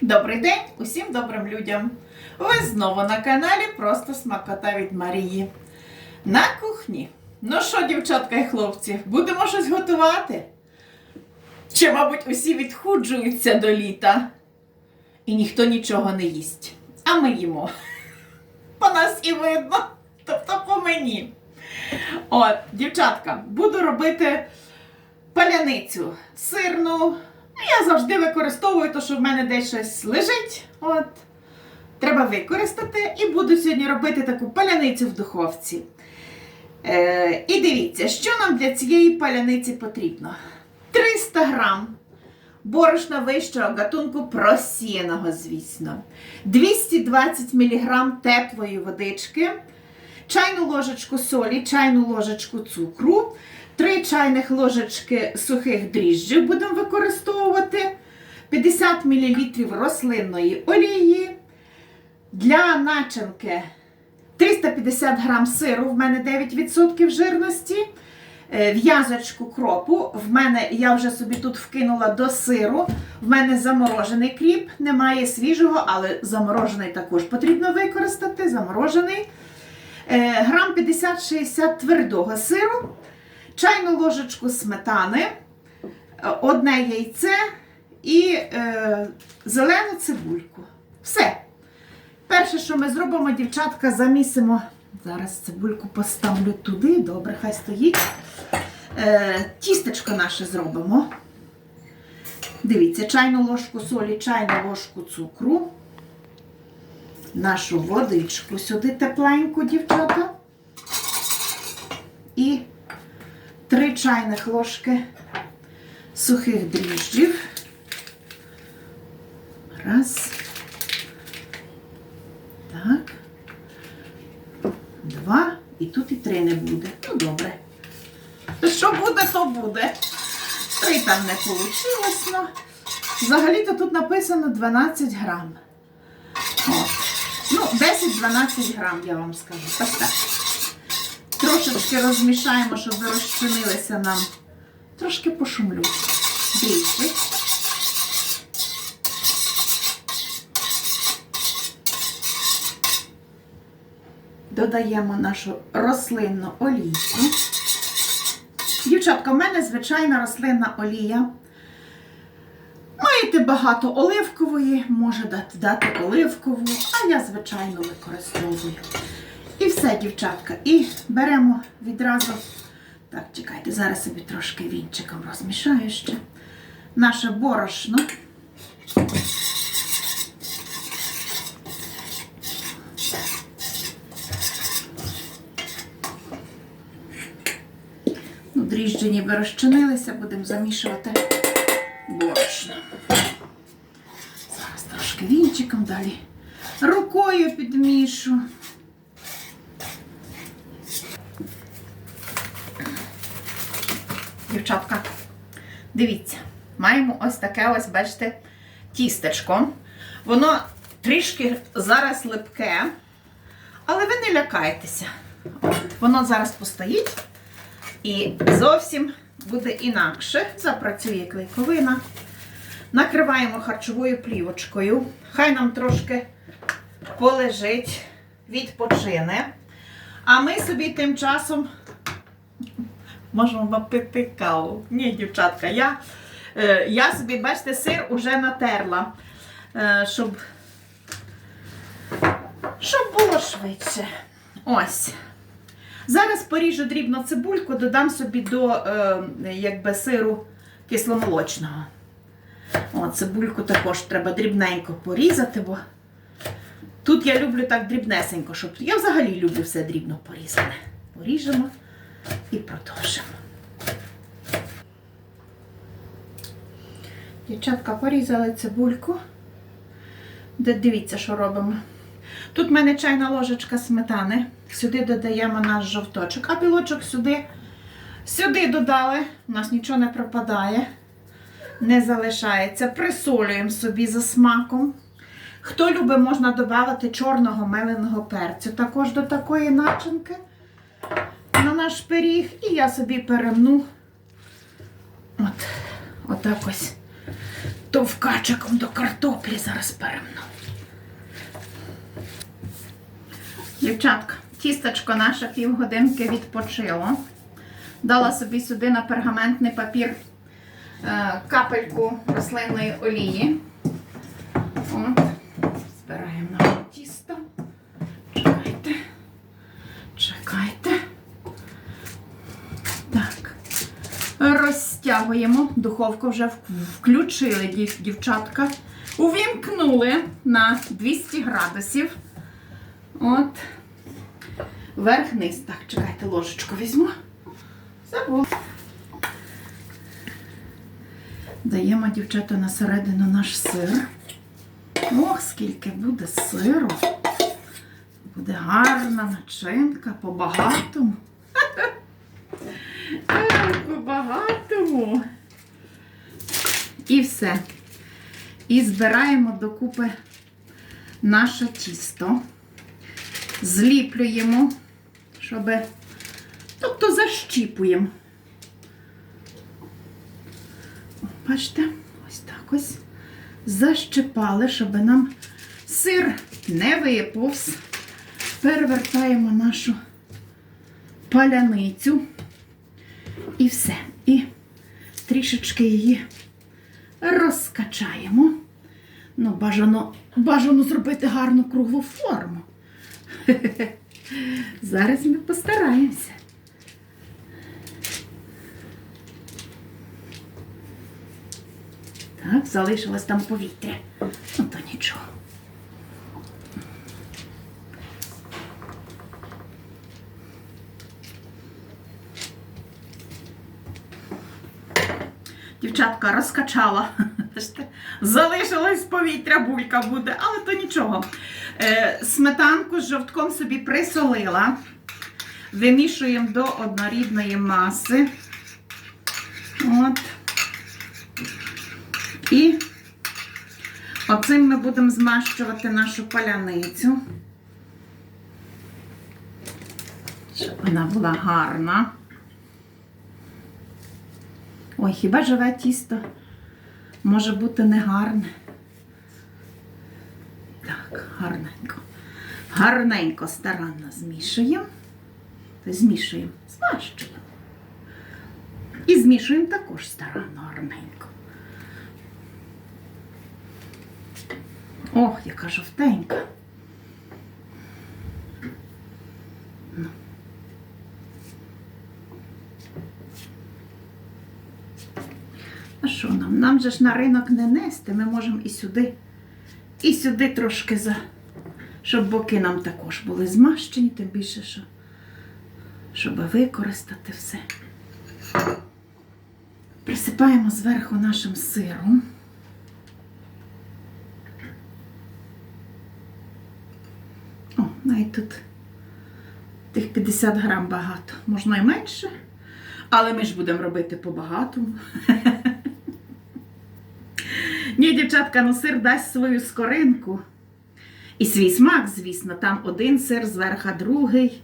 Добрий день усім добрим людям! Ви знову на каналі Просто Смакота від Марії. На кухні. Ну що, дівчатка і хлопці, будемо щось готувати? Чи, мабуть, усі відхуджуються до літа, і ніхто нічого не їсть. А ми їмо. По нас і видно, тобто по мені. От, дівчатка, буду робити паляницю сирну. Ну, Я завжди використовую те, що в мене десь щось лежить. От. Треба використати і буду сьогодні робити таку паляницю в духовці. Е, і дивіться, що нам для цієї паляниці потрібно: 300 грам борошна вищого гатунку просіяного, звісно, 220 мг теплої водички, чайну ложечку солі, чайну ложечку цукру, 3 чайних ложечки сухих дріжджів будемо використовувати, 50 мл рослинної олії. Для начинки 350 грам сиру, в мене 9% жирності. Е, В'язочку кропу. В мене я вже собі тут вкинула до сиру. В мене заморожений кріп, немає свіжого, але заморожений також потрібно використати. Заморожений. Е, Грам 50-60 твердого сиру, чайну ложечку сметани, одне яйце і е, зелену цибульку. Все. Перше, що ми зробимо, дівчатка, замісимо. Зараз цибульку поставлю туди, добре, хай стоїть. Е, тістечко наше зробимо. Дивіться, чайну ложку солі, чайну ложку цукру. Нашу водичку сюди тепленьку, дівчата. І три чайних ложки сухих дріжджів. Раз. Так. Два. І тут і три не буде. Ну, добре. Що буде, то буде. Три там не вийшло. Ну. Взагалі-то тут написано 12 грам. От. Ну, 10-12 грам, я вам скажу. Так, так. Трошечки розмішаємо, щоб розчинилися нам. Трошки пошумлю. Більше. Додаємо нашу рослинну олійку. Дівчатка, в мене звичайна рослинна олія. Маєте багато оливкової, може дати оливкову, а я, звичайно, використовую. І все, дівчатка. І беремо відразу. Так, чекайте, зараз собі трошки вінчиком розмішаю ще. Наше борошно. Ну, дріжджі ніби розчинилися, будемо замішувати борошно. Зараз трошки вінчиком далі. Рукою підмішу. Дівчатка, дивіться, маємо ось таке ось, бачите, тістечко. Воно трішки зараз липке, але ви не лякайтеся. От, воно зараз постоїть і зовсім буде інакше. Запрацює клейковина. Накриваємо харчовою плівочкою. Хай нам трошки полежить, відпочине. А ми собі тим часом можемо пити каву. Ні, дівчатка, я, е, я собі, бачите, сир уже натерла, е, щоб, щоб було швидше. Ось. Зараз поріжу дрібно цибульку, додам собі до е, якби, сиру кисломолочного. О, цибульку також треба дрібненько порізати, бо тут я люблю так дрібнесенько, щоб. Я взагалі люблю все дрібно порізане. Поріжемо і продовжимо. Дівчатка, порізали цибульку. Дивіться, що робимо. Тут в мене чайна ложечка сметани. Сюди додаємо наш жовточок, а білочок сюди. Сюди додали, у нас нічого не пропадає, не залишається. Присолюємо собі за смаком. Хто любить, можна додати чорного меленого перцю. Також до такої начинки на наш пиріг. І я собі перемну. От, отак ось товкачиком до картоплі зараз перемну. Дівчатка, тістечко наше півгодинки відпочило. Дала собі сюди на пергаментний папір е, капельку рослинної олії. От. Збираємо наше тісто. Чекайте. Чекайте. Так. Розтягуємо. Духовку вже включили дів- дівчатка. Увімкнули на 200 градусів. От. Верх-низ. Так, чекайте, ложечку візьму. Забув. Даємо, дівчата, на середину наш сир. Ох, скільки буде сиру. Буде гарна начинка по-багатому. По-багатому. І все. І збираємо докупи наше тісто. Зліплюємо, щоб. Тобто защіпуємо. Бачите, ось так ось. Защипали, щоб нам сир не виповз. Перевертаємо нашу паляницю. І все. І трішечки її розкачаємо. Ну, бажано, бажано зробити гарну круглу форму. Зараз ми постараємося. Так, залишилось там повітря. Ну, то нічого. Дівчатка розкачала. Залишилось повітря, булька буде, але то нічого. Е, сметанку з жовтком собі присолила. Вимішуємо до однорідної маси. От. І оцим ми будемо змащувати нашу паляницю. Щоб вона була гарна. Ой, хіба живе тісто може бути негарне? Так, гарненько. Гарненько, старанно змішуємо. Тобто Змішуємо, змащуємо. І змішуємо також старанно, гарненько. Ох, яка жовтенька. Ну. А що нам? Же ж на ринок не нести. Ми можемо і сюди, і сюди трошки за. Щоб боки нам також були змащені, тим більше, що, щоб використати все. Присипаємо зверху нашим сиром. О, навіть тут тих 50 грам багато. Можна і менше. Але ми ж будемо робити по-багатому. Ні, дівчатка, ну сир дасть свою скоринку. І свій смак, звісно, там один сир, зверху другий.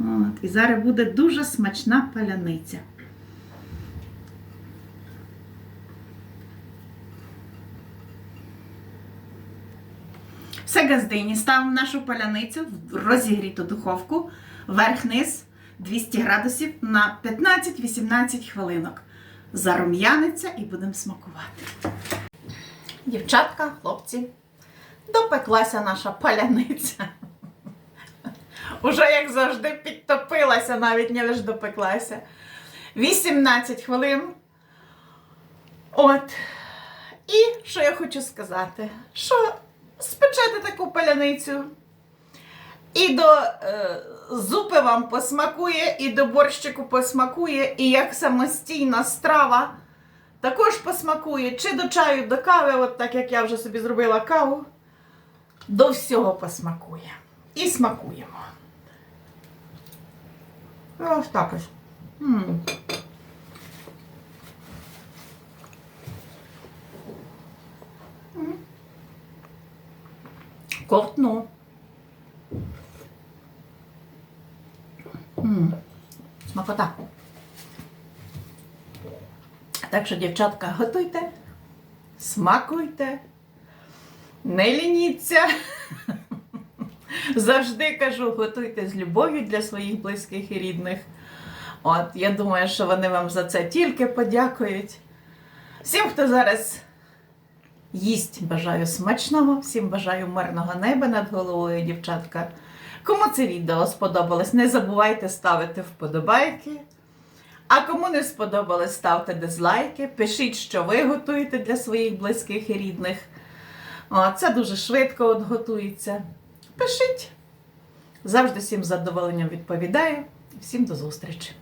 От, і зараз буде дуже смачна паляниця. Все газдині. Ставимо нашу паляницю в розігріту духовку, верх-низ 200 градусів на 15-18 хвилинок. Зарум'яниться і будемо смакувати. Дівчатка, хлопці, допеклася наша паляниця. Уже, як завжди, підтопилася, навіть не лише допеклася. 18 хвилин. От. І що я хочу сказати? Що спечете таку паляницю. І до е, зупи вам посмакує, і до борщику посмакує, і як самостійна страва також посмакує. Чи до чаю, до кави, от так як я вже собі зробила каву, до всього посмакує. І смакуємо. Ось так ось. М. М. Ковтну. М. Смакота. Так що, дівчатка, готуйте, смакуйте, не лініться. Завжди кажу, готуйте з любов'ю для своїх близьких і рідних. От, я думаю, що вони вам за це тільки подякують. Всім, хто зараз їсть, бажаю смачного, всім бажаю мирного неба над головою, дівчатка. Кому це відео сподобалось, не забувайте ставити вподобайки. А кому не сподобалось, ставте дизлайки, пишіть, що ви готуєте для своїх близьких і рідних. О, це дуже швидко от готується. Пишіть. Завжди всім задоволенням відповідаю. Всім до зустрічі!